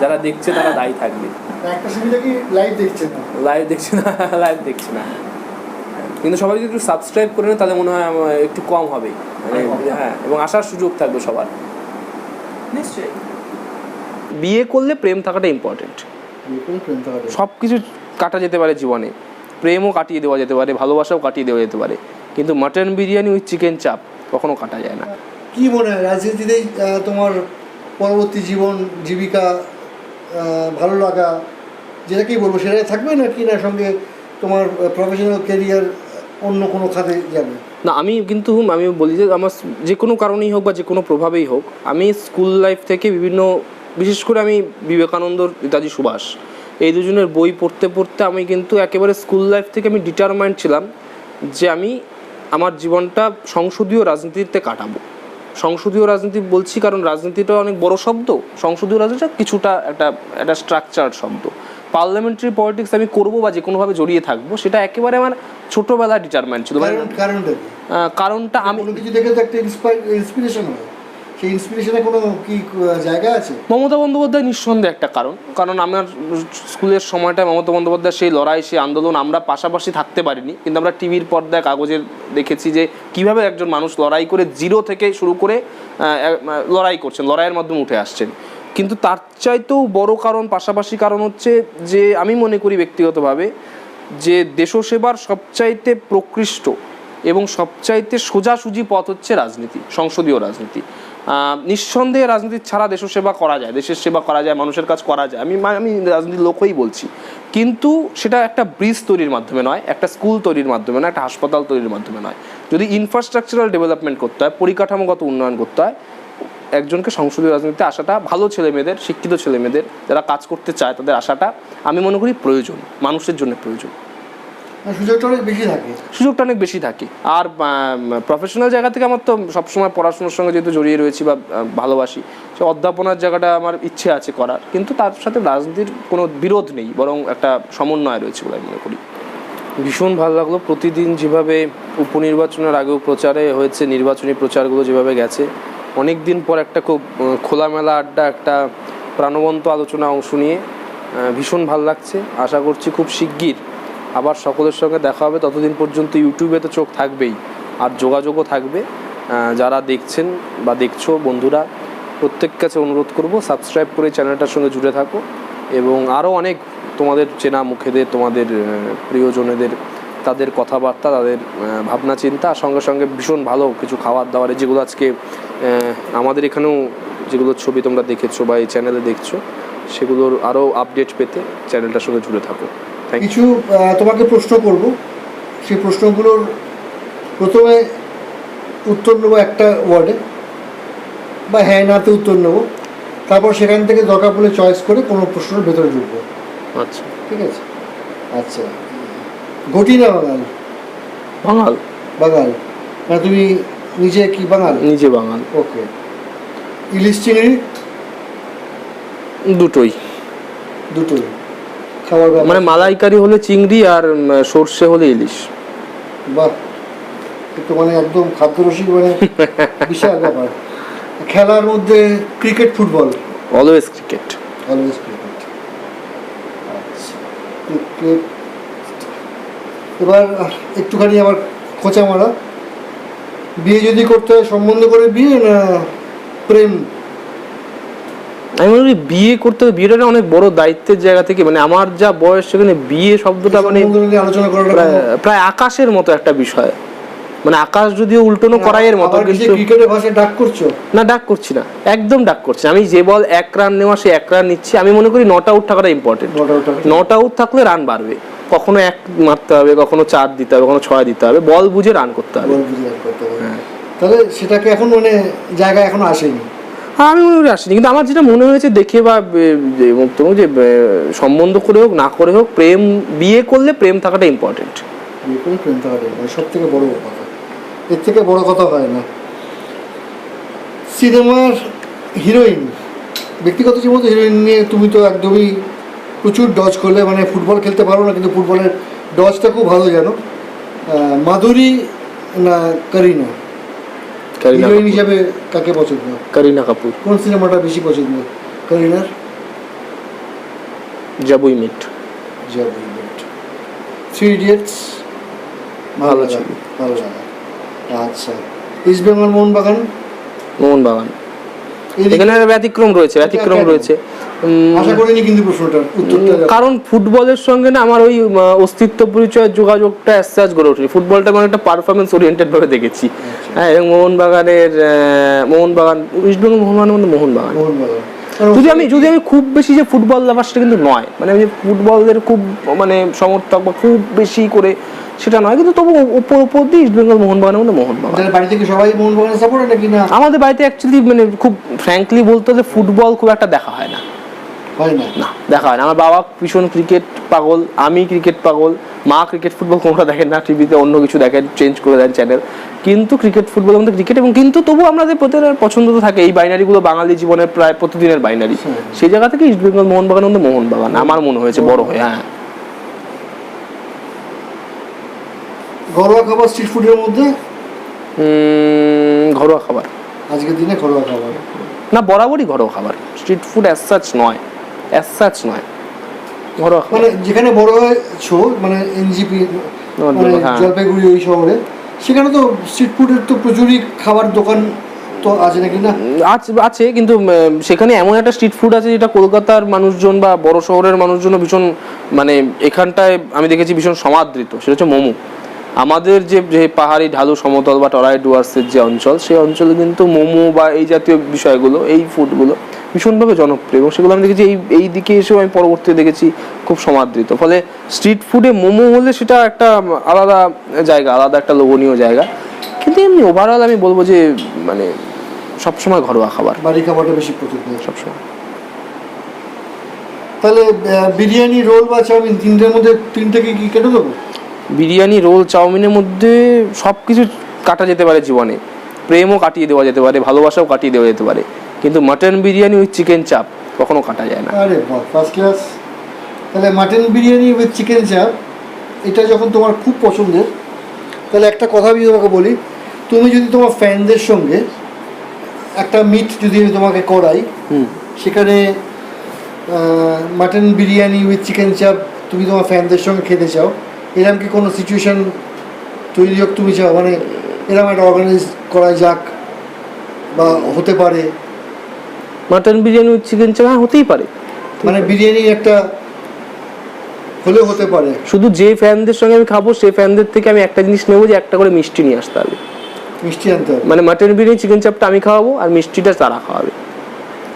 যারা দেখছে তারা দায়ী থাকবে। লাইভ দেখছে না। লাইভ দেখছে না লাইভ দেখছে না। কিন্তু সবাই যদি একটু সাবস্ক্রাইব করে নেয় তাহলে মনে হয় একটু কম হবে। মানে হ্যাঁ এবং আসার সুযোগ থাকবে সবার। নিশ্চয়ই। বিয়ে করলে প্রেম থাকাটা ইম্পর্টেন্ট। সব কিছু কাটা যেতে পারে জীবনে। প্রেমও কাটিয়ে দেওয়া যেতে পারে ভালোবাসাও কাটিয়ে দেওয়া যেতে পারে। কিন্তু মাটন বিরিয়ানি উইথ চিকেন চাপ কখনো কাটা যায় না। কি মনে হয়? রাজনীতিতেই তোমার পরবর্তী জীবন, জীবিকা ভালো লাগা, যেটাকেই বলব, সেটাই থাকবে না কি না সঙ্গে তোমার প্রফেশনাল কেরিয়ার অন্য কোনো খাতে যাবে? না, আমি কিন্তু, আমি বলি যে আমার যে কোনো কারণেই হোক বা যে কোনো প্রভাবেই হোক, আমি স্কুল লাইফ থেকে বিভিন্ন, বিশেষ করে আমি বিবেকানন্দ, নেতাজি সুভাষ, এই দুজনের বই পড়তে পড়তে আমি কিন্তু একেবারে স্কুল লাইফ থেকে আমি ডিটারমাইন্ড ছিলাম যে আমি আমার জীবনটা সংসদীয় রাজনীতিতে কাটাবো। সংসদীয় রাজনীতি বলছি কারণ রাজনীতিটা অনেক বড় শব্দ। সংসদীয় রাজনীতিটা কিছুটা একটা একটা স্ট্রাকচার শব্দ। পার্লামেন্টারি পলিটিক্স আমি করব বা যে কোনোভাবে জড়িয়ে থাকব সেটা একেবারে আমার ছোটোবেলা ডিটারমেন্ট ছিল। মানে কারণ কারণটা কারণটা আমি কিছু দেখে তো একটা ইন্সপিরেশন হয়? সেই কোনো কি জায়গা আছে? মমতা বন্দ্যোপাধ্যায় নিঃসন্দেহে একটা কারণ। কারণ আমার স্কুলের সময়টা মমতা বন্দ্যোপাধ্যায় সেই লড়াই, সেই আন্দোলন আমরা পাশাপাশি থাকতে পারিনি। কিন্তু আমরা টিভির পর্দায় কাগজের দেখেছি যে কীভাবে একজন মানুষ লড়াই করে জিরো থেকে শুরু করে লড়াই করছেন, লড়াইয়ের মাধ্যমে উঠে আসছেন। কিন্তু তার চাইতেও বড় কারণ, পাশাপাশি কারণ হচ্ছে যে আমি মনে করি ব্যক্তিগতভাবে যে দেশসেবার সবচাইতে প্রকৃষ্ট এবং সবচাইতে সোজাসুজি পথ হচ্ছে রাজনীতি, সংসদীয় রাজনীতি। নিঃসন্দেহে রাজনীতি ছাড়া দেশ সেবা করা যায়, দেশের সেবা করা যায়, মানুষের কাজ করা যায়। আমি আমি রাজনীতির লোকই বলছি। কিন্তু সেটা একটা ব্রিজ তৈরির মাধ্যমে নয়, একটা স্কুল তৈরির মাধ্যমে নয়, একটা হাসপাতাল তৈরির মাধ্যমে নয়। যদি ইনফ্রাস্ট্রাকচারাল ডেভেলপমেন্ট করতে হয়, পরিকাঠামোগত উন্নয়ন করতে হয়, একজনকে সংসদীয় রাজনীতিতে আসাটা ভালো ছেলে মেয়েদের শিক্ষিত ছেলে মেয়েদের যারা কাজ করতে চায় তাদের আসাটা আমি মনে করি প্রয়োজন, মানুষের জন্য প্রয়োজন। সুযোগটা অনেক বেশি থাকে। সুযোগটা অনেক বেশি থাকে। আর প্রফেশনাল জায়গা থেকে আমার তো সবসময় পড়াশোনার সঙ্গে যেহেতু জড়িয়ে রয়েছি বা ভালোবাসি সে অধ্যাপনার জায়গাটা আমার ইচ্ছে আছে করার। কিন্তু তার সাথে রাজনীতির কোনো বিরোধ নেই বরং একটা সমন্বয় রয়েছে বলে আমি মনে করি। ভীষণ ভালো লাগল। প্রতিদিন যেভাবে উপনির্বাচনের আগেও প্রচারে হয়েছে নির্বাচনী প্রচারগুলো যেভাবে গেছে অনেক দিন পর একটা খুব খোলামেলা আড্ডা একটা প্রাণবন্ত আলোচনা অংশ নিয়ে ভীষণ ভালো লাগছে। আশা করছি খুব শিগগির আবার সকলের সঙ্গে দেখা হবে। ততদিন পর্যন্ত ইউটিউবে তো চোখ থাকবেই আর যোগাযোগও থাকবে। যারা দেখছেন বা দেখছ, বন্ধুরা প্রত্যেক কাছে অনুরোধ করব সাবস্ক্রাইব করে চ্যানেলটার সঙ্গে জুড়ে থাকো এবং আরও অনেক তোমাদের চেনা মুখেদের, তোমাদের প্রিয়জনেদের, তাদের কথাবার্তা, তাদের ভাবনা, চিন্তা সঙ্গে সঙ্গে ভীষণ ভালো কিছু খাবার দাবারের যেগুলো আজকে আমাদের এখানেও যেগুলো ছবি তোমরা দেখেছ বা এই চ্যানেলে দেখছ, সেগুলোর আরও আপডেট পেতে চ্যানেলটার সঙ্গে জুড়ে থাকো। কিছু তোমাকে প্রশ্ন করব। সেই প্রশ্নগুলোর প্রথমে উত্তর নেব একটা ওয়ার্ডে বা হ্যাঁ নাতে উত্তর নেব। তারপর সেখান থেকে দরকার পড়লে চয়েস করে কোনো প্রশ্নের ভেতরে ঢুকবো। আচ্ছা। ঠিক আছে? আচ্ছা। ঘটি না বাঙাল। বাঙাল? বাঙাল। না তুমি নিজে কি বাঙাল? নিজে বাঙাল। ওকে। ইলিশ চিংড়ি? দুটোই। দুটোই। খাবার ব্যাপার। মানে মালাইকারি হলে চিংড়ি আর সর্ষে হলে ইলিশ। বাহ একটু মানে একদম খাদ্যরসিক মানে বিশাল ব্যাপার। খেলার মধ্যে cricket football always cricket always cricket cricket এবার একটুখানি আবার খোঁচা মারা বিয়ে যদি করতে হয় সম্বন্ধ করে বিয়ে না প্রেম? আমি মনে করি বিয়ে করতে হবে বিয়েটা অনেক বড় দায়িত্বের জায়গা থেকে মানে আমার যা বয়স সেখানে বিয়ে শব্দটা মানে প্রায় আকাশের মতো একটা বিষয়। মানে আকাশ যদিও উল্টোনো করাইয়ের মতো কিন্তু ক্রিকেটের ভাষায় ডাক করছ? না ডাক করছি না একদম ডাক করছি। আমি যে বল এক রান নেওয়া সে এক রান নিচ্ছি। আমি মনে করি নট আউট থাকাটা ইম্পর্টেন্ট নট আউট থাকলে রান বাড়বে। কখনো এক মারতে হবে কখনো চার দিতে হবে কখনো ছয় দিতে হবে। বল বুঝে রান করতে হবে। হ্যাঁ। তাহলে সেটাকে এখন মানে জায়গায় এখনও আসেনি। আমি মনে করি আসিনি। কিন্তু আমার যেটা মনে হয়েছে দেখে বা বে- যে সম্বন্ধ করে হোক, না করে হোক, প্রেম, বিয়ে করলে প্রেম থাকাটা ইম্পর্টেন্ট বিয়ে করে প্রেম থাকা মানে সব থেকে বড় কথা। এর থেকে বড় কথা হয় না। সিনেমার হিরোইন ব্যক্তিগত জীবন হিরোইন নিয়ে তুমি তো একদমই প্রচুর ডজ করলে। মানে ফুটবল খেলতে পারো না, কিন্তু ফুটবলের ডজটা খুব ভালো জানো। মাধুরী না করিনা? কারিনা হিরোইন হিসাবে কাকে পছন্দ? কারিনা কাপুর কোন সিনেমাটা বেশি পছন্দ? করিনার জাবুই মিট জব থ্রি ইডিয়টস ভালো ছবি। ভালো লাগা। আচ্ছা। ইস্ট বেঙ্গল মোহনবাগান মোহনবাগান এখানে ব্যতিক্রম রয়েছে ব্যতিক্রম রয়েছে। কারণ ফুটবলের সঙ্গে না আমার ওই অস্তিত্ব পরিচয়ের যোগাযোগটা অ্যাসাজ গড়ে ওঠেনি ফুটবলটা আমি একটা পারফরমেন্স ওরিয়েন্টেড ভাবে দেখেছি। হ্যাঁ এবং মোহনবাগানের মোহনবাগান ইস্টবেঙ্গল মোহনবাগানের মধ্যে মোহনবাগান। যদি আমি যদি আমি খুব বেশি যে ফুটবল লাভার সেটা কিন্তু নয় মানে আমি যে ফুটবলের খুব মানে সমর্থক বা খুব বেশি করে সেটা নয় কিন্তু তবু উপর উপর দিয়ে ইস্টবেঙ্গল মোহনবাগানের মধ্যে মোহনবাগান। আপনাদের বাড়ি থেকে সবাই মোহনবাগানের সাপোর্ট নাকি না? আমাদের বাড়িতে অ্যাকচুয়ালি মানে খুব ফ্র্যাঙ্কলি বলতে হলে ফুটবল খুব একটা দেখা হয় না। হয় না। না দেখা হয় না। আমার বাবা ভীষণ ক্রিকেট পাগল আমি ক্রিকেট পাগল মা ক্রিকেট ফুটবল কোনটা দেখেন না টিভিতে অন্য কিছু দেখেন চেঞ্জ করে দেন চ্যানেল কিন্তু ক্রিকেট ফুটবল আমাদের ক্রিকেট এবং কিন্তু তবু আমাদের প্রত্যেকের পছন্দ তো থাকে। এই বাইনারিগুলো বাঙালি জীবনের প্রায় প্রতিদিনের বাইনারি সেই জায়গা থেকে ইস্ট বেঙ্গল মোহনবাগানের মধ্যে মোহনবাগান আমার মনে হয়েছে বড় হয়ে হ্যাঁ। ঘরোয়া খাবার স্ট্রিট ফুডের মধ্যে? ঘরোয়া খাবার। আজকের দিনে ঘরোয়া খাবার। না বরাবরই ঘরোয়া খাবার। স্ট্রিট ফুড অ্যাজ সাচ নয়। অ্যাজ সাচ নয় ঘরোয়া মানে যেখানে বড় হয়েছো মানে এনজিপি মানে হ্যাঁ। জলপাইগুড়ি ওই শহরে সেখানে তো স্ট্রিট ফুডের তো প্রচুরই খাবার দোকান তো আছে নাকি না? আছে আছে কিন্তু সেখানে এমন একটা স্ট্রিট ফুড আছে যেটা কলকাতার মানুষজন বা বড় শহরের মানুষজন ভীষণ মানে এখানটায় আমি দেখেছি ভীষণ সমাদৃত। সেটা হচ্ছে মোমো। আমাদের যে যে পাহাড়ি ঢালু সমতল বা টরাই ডুয়ার্সের যে অঞ্চল সেই অঞ্চলে কিন্তু মোমো বা এই জাতীয় বিষয়গুলো এই ফুডগুলো ভীষণভাবে জনপ্রিয় এবং সেগুলো আমি দেখেছি এই এই দিকে এসেও আমি পরবর্তীতে দেখেছি খুব সমাদৃত। ফলে স্ট্রিট ফুডে মোমো হলে সেটা একটা আলাদা জায়গা আলাদা একটা লোভনীয় জায়গা। কিন্তু এমনি ওভারঅল আমি বলব যে মানে সবসময় ঘরোয়া খাবার। বাড়ি খাবারটা বেশি পছন্দ সবসময়। তাহলে বিরিয়ানি রোল বা চাউমিন তিনটের মধ্যে তিনটেকে কি কেটে দেবো? বিরিয়ানি রোল চাউমিনের মধ্যে সব কিছু কাটা যেতে পারে জীবনে। প্রেমও কাটিয়ে দেওয়া যেতে পারে ভালোবাসাও কাটিয়ে দেওয়া যেতে পারে। কিন্তু মাটন বিরিয়ানি উইথ চিকেন চাপ কখনো কাটা যায় না। আরে ফার্স্ট ক্লাস তাহলে mutton biryani with chicken chaap এটা যখন তোমার খুব পছন্দের তাহলে একটা কথা আমি তোমাকে বলি তুমি যদি তোমার ফ্যানদের সঙ্গে একটা মিট যদি আমি তোমাকে করাই হুম। সেখানে মাটন বিরিয়ানি উইথ চিকেন চাপ তুমি তোমার ফ্যানদের সঙ্গে খেতে চাও এরকম কি কোনো সিচুয়েশন তৈরি হোক তুমি চাও? মানে এরকম একটা অর্গানাইজ করা যাক বা হতে পারে। মাটন বিরিয়ানি উইথ চিকেন চাপ হ্যাঁ হতেই পারে। মানে বিরিয়ানি একটা হলেও হতে পারে। শুধু যে ফ্যানদের সঙ্গে আমি খাব সেই ফ্যানদের থেকে আমি একটা জিনিস নেব যে একটা করে মিষ্টি নিয়ে আসতে হবে। মিষ্টি আনতে হবে। মানে মাটন বিরিয়ানি চিকেন চাপটা আমি খাওয়াবো আর মিষ্টিটা তারা খাওয়াবে।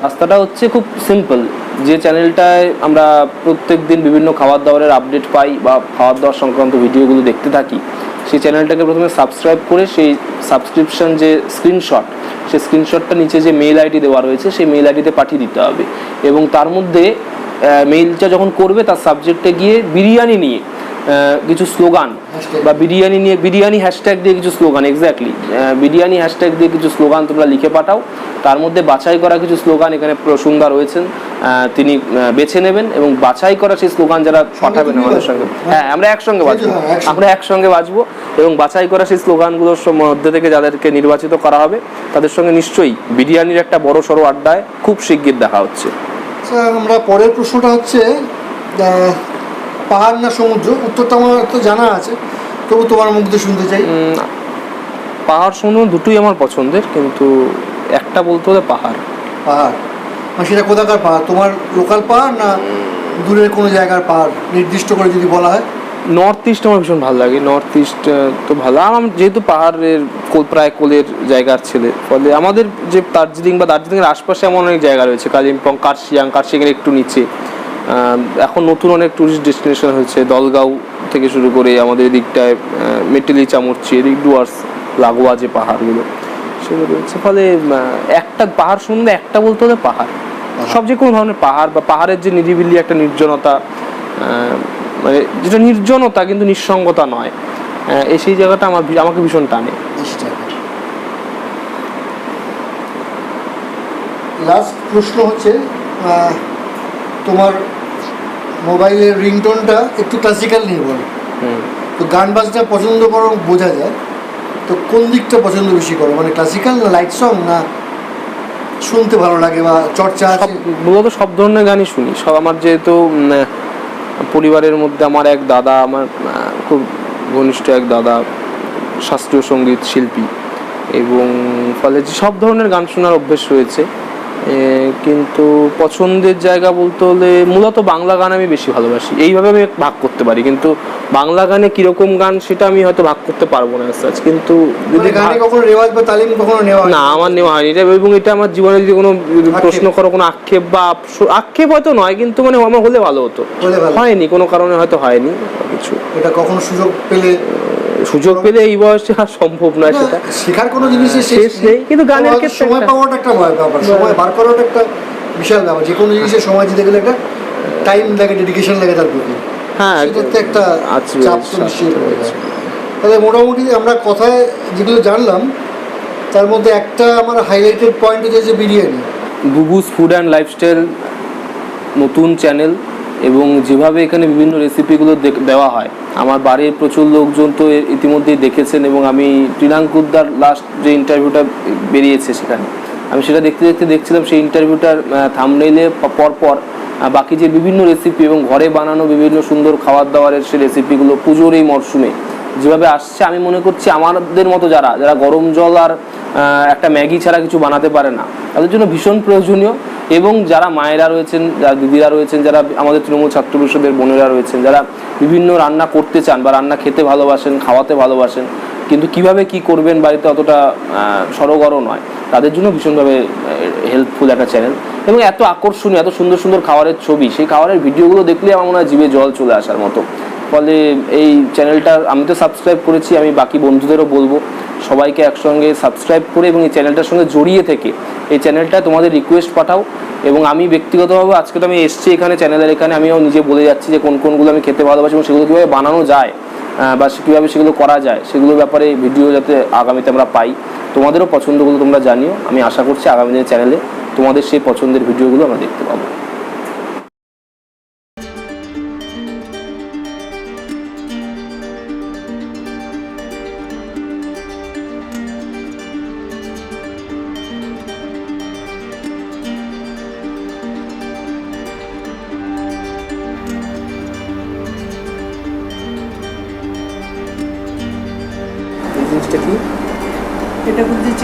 রাস্তাটা হচ্ছে খুব সিম্পল যে চ্যানেলটায় আমরা প্রত্যেক দিন বিভিন্ন খাবার দাবারের আপডেট পাই বা খাবার দাবার সংক্রান্ত ভিডিওগুলো দেখতে থাকি সেই চ্যানেলটাকে প্রথমে সাবস্ক্রাইব করে সেই সাবস্ক্রিপশন যে স্ক্রিনশট সেই স্ক্রিনশটটা নিচে যে মেল আইডি দেওয়া রয়েছে, সেই মেল আইডিতে পাঠিয়ে দিতে হবে। এবং তার মধ্যে মেইলটা যখন করবে, তার সাবজেক্টে গিয়ে বিরিয়ানি নিয়ে কিছু স্লোগান বা বিরিয়ানি নিয়ে বিরিয়ানি হ্যাশট্যাগ দিয়ে কিছু স্লোগান এক্স্যাক্টলি বিরিয়ানি হ্যাশট্যাগ দিয়ে কিছু স্লোগান তোমরা লিখে পাঠাও। তার মধ্যে বাছাই করা কিছু স্লোগান এখানে প্রসঙ্গা রয়েছেন। তিনি বেছে নেবেন এবং বাছাই করা সেই স্লোগান যারা পাঠাবেন আমাদের সঙ্গে। হ্যাঁ আমরা একসঙ্গে বাজবো হ্যাঁ, আমরা একসঙ্গে বাজবো এবং বাছাই করা সেই স্লোগানগুলোর মধ্যে থেকে যাদেরকে নির্বাচিত করা হবে তাদের সঙ্গে নিশ্চয়ই বিরিয়ানির একটা বড় সড়ো আড্ডায় খুব শিগগির দেখা হচ্ছে। আচ্ছা আমরা পরের প্রশ্নটা হচ্ছে পাহাড় না সমুদ্র উত্তরটা আমার তো জানা আছে তবু তোমার মুখ দিয়ে শুনতে চাই। পাহাড় সমুদ্র দুটোই আমার পছন্দের কিন্তু একটা বলতে হলে পাহাড়। পাহাড়? আর সেটা কোথাকার পাহাড়? তোমার লোকাল পাহাড় না দূরের কোনো জায়গার পাহাড়? নির্দিষ্ট করে যদি বলা হয়। নর্থ ইস্ট আমার ভীষণ ভালো লাগে। নর্থ ইস্ট তো ভালো। আর আমার যেহেতু পাহাড়ের কোল- প্রায় কোলের জায়গার ছেলে ফলে আমাদের যে দার্জিলিং বা দার্জিলিংয়ের আশপাশে এমন অনেক জায়গা রয়েছে। কালিম্পং কার্শিয়াং কার্শিয়াংয়ের একটু নিচে। এখন নতুন অনেক টুরিস্ট ডেস্টিনেশন হয়েছে। দলগাঁও থেকে শুরু করে আমাদের এদিকটায় মেটেলি চামড়চি এদিক ডুয়ার্স লাগোয়া যে পাহাড়গুলো সেগুলো রয়েছে। ফলে একটা পাহাড় সম্বন্ধে একটা বলতে হলে পাহাড়। সব যে কোনো ধরনের পাহাড় বা পাহাড়ের যে নিরিবিলি একটা নির্জনতা মানে যেটা নির্জনতা কিন্তু নিঃসঙ্গতা নয়। এই সেই জায়গাটা আমার আমাকে ভীষণ টানে। লাস্ট প্রশ্ন হচ্ছে তোমার মোবাইলের রিংটোনটা একটু ক্লাসিক্যাল নির্ভর। তো গান বাজনা পছন্দ করো বোঝা যায়। তো কোন দিকটা পছন্দ বেশি করো? মানে ক্লাসিক্যাল না লাইট সং না শুনতে ভালো লাগে বা চর্চা মূলত সব ধরনের গানই শুনি। সব আমার যেহেতু পরিবারের মধ্যে আমার এক দাদা আমার খুব ঘনিষ্ঠ এক দাদা শাস্ত্রীয় সংগীত শিল্পী এবং ফলে সব ধরনের গান শোনার অভ্যেস রয়েছে। কিন্তু পছন্দের জায়গা বলতে হলে মূলত বাংলা গান আমি বেশি ভালোবাসি। এইভাবে আমি ভাগ করতে পারি কিন্তু বাংলা গানে কীরকম গান সেটা আমি হয়তো ভাগ করতে পারব না such। কিন্তু যদি মানে কখনো রেওয়াজ বা তালিম কখনো নেওয়া না আমার নেওয়া হয়নি। এটা এবং এটা আমার জীবনে যদি কোনো প্রশ্ন করো কোনো আক্ষেপ বা আক্ষেপ হয়তো নয় কিন্তু মানে আমার হলে ভালো হতো। হয়নি কোনো কারণে হয়তো হয়নি কিছু। এটা কখনো সুযোগ পেলে সুযোগ পেলে এই বয়সে আর সম্ভব নয় না, সেটা। শেখার কোনো জিনিসের শেষ নেই, কিন্তু গানের ক্ষেত্রে সময় পাওয়াটা একটা ভয় ব্যাপার। সময় বার করাটা একটা বিশাল ব্যাপার। যে কোনো জিনিসের সময় দিতে গেলে একটা টাইম লাগে ডেডিকেশন লাগে তার প্রতি। হ্যাঁ সেটাতে একটা আছে, চাপ তো চাপ নিশ্চয়ই রয়েছে। তাহলে মোটামুটি আমরা কথায় যেগুলো জানলাম তার মধ্যে একটা আমার হাইলাইটেড পয়েন্ট হচ্ছে যে biryani. Bubus food and lifestyle নতুন চ্যানেল। এবং যেভাবে এখানে বিভিন্ন রেসিপিগুলো দেওয়া হয়, আমার বাড়ির প্রচুর লোকজন তো ইতিমধ্যেই দেখেছেন এবং আমি ত্রিনাঙ্কুদ্দার লাস্ট যে ইন্টারভিউটা বেরিয়েছে সেখানে, আমি সেটা দেখতে দেখতে দেখছিলাম, সেই ইন্টারভিউটার থামনেইলে পরপর পর বাকি যে বিভিন্ন রেসিপি এবং ঘরে বানানো বিভিন্ন সুন্দর খাবার দাবারের সেই রেসিপিগুলো পুজোর এই মরশুমে যেভাবে আসছে, আমি মনে করছি আমাদের মতো যারা যারা গরম জল আর একটা ম্যাগি ছাড়া কিছু বানাতে পারে না, তাদের জন্য ভীষণ প্রয়োজনীয়। এবং যারা মায়েরা রয়েছেন, যারা দিদিরা রয়েছেন, যারা আমাদের তৃণমূল ছাত্র পরিষদের বোনেরা রয়েছেন, যারা বিভিন্ন রান্না করতে চান বা রান্না খেতে ভালোবাসেন, খাওয়াতে ভালোবাসেন, কিন্তু কীভাবে কি করবেন বাড়িতে অতটা সরগরও নয়, তাদের জন্য ভীষণভাবে হেল্পফুল একটা চ্যানেল এবং এত আকর্ষণীয়, এত সুন্দর সুন্দর খাবারের ছবি, সেই খাবারের ভিডিওগুলো দেখলে আমার মনে হয় জীবে জল চলে আসার মতো। ফলে এই চ্যানেলটা, আমি তো সাবস্ক্রাইব করেছি, আমি বাকি বন্ধুদেরও বলব, সবাইকে একসঙ্গে সাবস্ক্রাইব করে এবং এই চ্যানেলটার সঙ্গে জড়িয়ে থেকে এই চ্যানেলটা তোমাদের রিকোয়েস্ট পাঠাও। এবং আমি ব্যক্তিগতভাবে আজকে তো আমি এসছি এখানে, চ্যানেলের এখানে, আমিও নিজে বলে যাচ্ছি যে কোন কোনগুলো আমি খেতে ভালোবাসি এবং সেগুলো কীভাবে বানানো যায় বা কীভাবে সেগুলো করা যায়, সেগুলোর ব্যাপারে ভিডিও যাতে আগামীতে আমরা পাই। তোমাদেরও পছন্দগুলো তোমরা জানিও। আমি আশা করছি আগামী দিনের চ্যানেলে তোমাদের সেই পছন্দের ভিডিওগুলো আমরা দেখতে পাবো।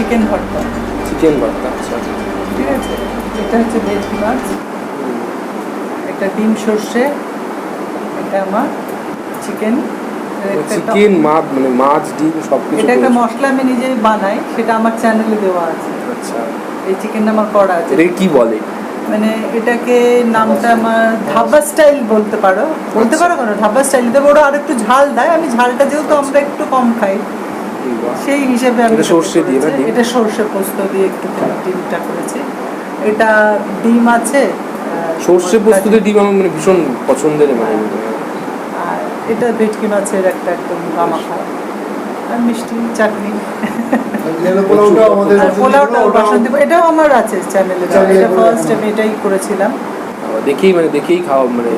চিকেন ভর্তা। চিকেন ভর্তা আচ্ছা। ঠিক আছে? এটা হচ্ছে ভেটকি মাছ। এটা ডিম সর্ষে এটা আমার চিকেন চিকেন মাছ মানে মাছ ডিম সব কিছু এটা একটা মশলা আমি নিজে বানাই সেটা আমার চ্যানেলে দেওয়া আছে। আচ্ছা। এই চিকেনটা আমার করা আছে। এটাকে কি বলে? মানে এটাকে নামটা আমার ধাবা স্টাইল বলতে পারো। বলতে আচ্ছা। পারো কেন? ধাবা স্টাইল তবে ওরা আর একটু ঝাল দেয় আমি ঝালটা যেহেতু আমরা একটু কম খাই। সেই হিসেবে আমি সর্ষে দিয়ে। এটা সর্ষে পোস্ত দিয়ে একটু ডিমটা করেছি। এটা ডিম আছে সর্ষে পোস্তুতে ডিম। আমার মানে ভীষণ পছন্দের মানে। আর এটা ভেটকি মাছের একটা একদম গামাখা। আর মিষ্টি চাটনি। এটাও আমার আছে চ্যানেলে ফার্স্ট হ্যাঁ। আমি এটাই করেছিলাম। দেখেই মানে দেখেই খাওয়া মানে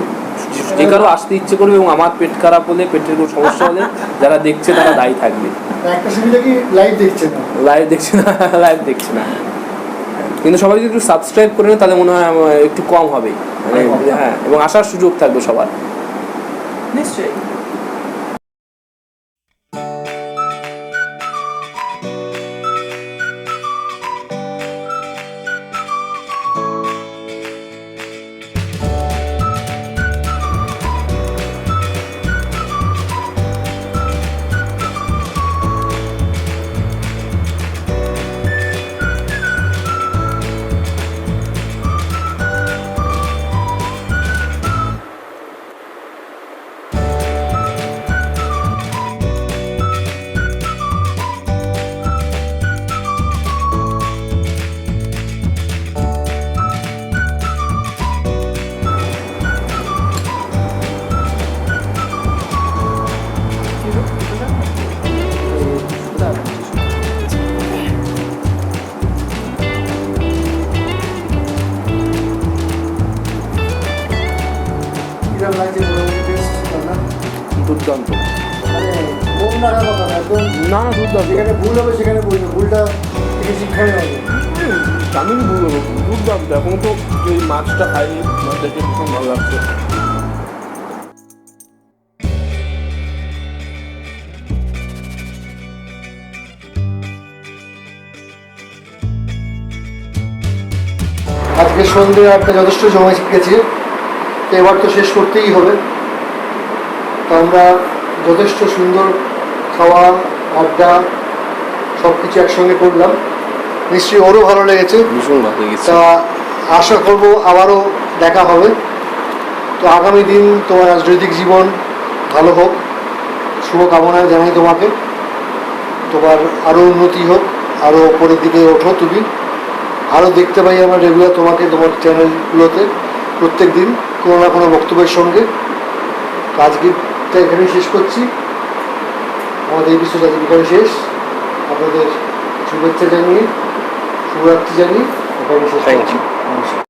যে- কারও আসতে ইচ্ছে করবে এবং আমার পেট খারাপ হলে পেটের কোনো সমস্যা হলে যারা দেখছে তারা দায়ী থাকবে। একটা সুবিধা কি লাইভ দেখছে না? লাইভ দেখছে না লাইভ দেখছে না। কিন্তু সবাই যদি একটু সাবস্ক্রাইব করে নেয় তাহলে মনে হয় আমার একটু কম হবে। মানে হ্যাঁ এবং আসার সুযোগ থাকবে সবার। নিশ্চয়ই। যেখানে ভুল হবে সেখানে বলবে ভুলটা থেকে শিক্ষা হবে। আমি দুর্দান্ত এখন তো যে মাছটা দেখে ভীষণ ভালো লাগছে। আজকে সন্ধ্যে আড্ডা যথেষ্ট জমে গেছে তো এবার তো শেষ করতেই হবে। তো আমরা যথেষ্ট সুন্দর খাওয়া আড্ডা সব কিছু একসঙ্গে করলাম। নিশ্চয়ই ওরও ভালো লেগেছে। ভীষণ ভালো লেগেছে। তা আশা করব আবারও দেখা হবে। তো আগামী দিন তোমার রাজনৈতিক জীবন ভালো হোক শুভকামনা জানাই তোমাকে। তোমার আরও উন্নতি হোক আরও ওপরের দিকে ওঠো তুমি। আরও দেখতে পাই আমরা রেগুলার তোমাকে তোমার চ্যানেলগুলোতে প্রত্যেক দিন কোনো না কোনো বক্তব্যের সঙ্গে। তো আজকেরটা এখানে শেষ করছি। আমাদের এই আজকে এখানে শেষ। আপনাদের শুভেচ্ছা জানিয়ে শুভরাত্রি জানিয়ে এখানে শেষ থ্যাংক ইউ নমস্কার।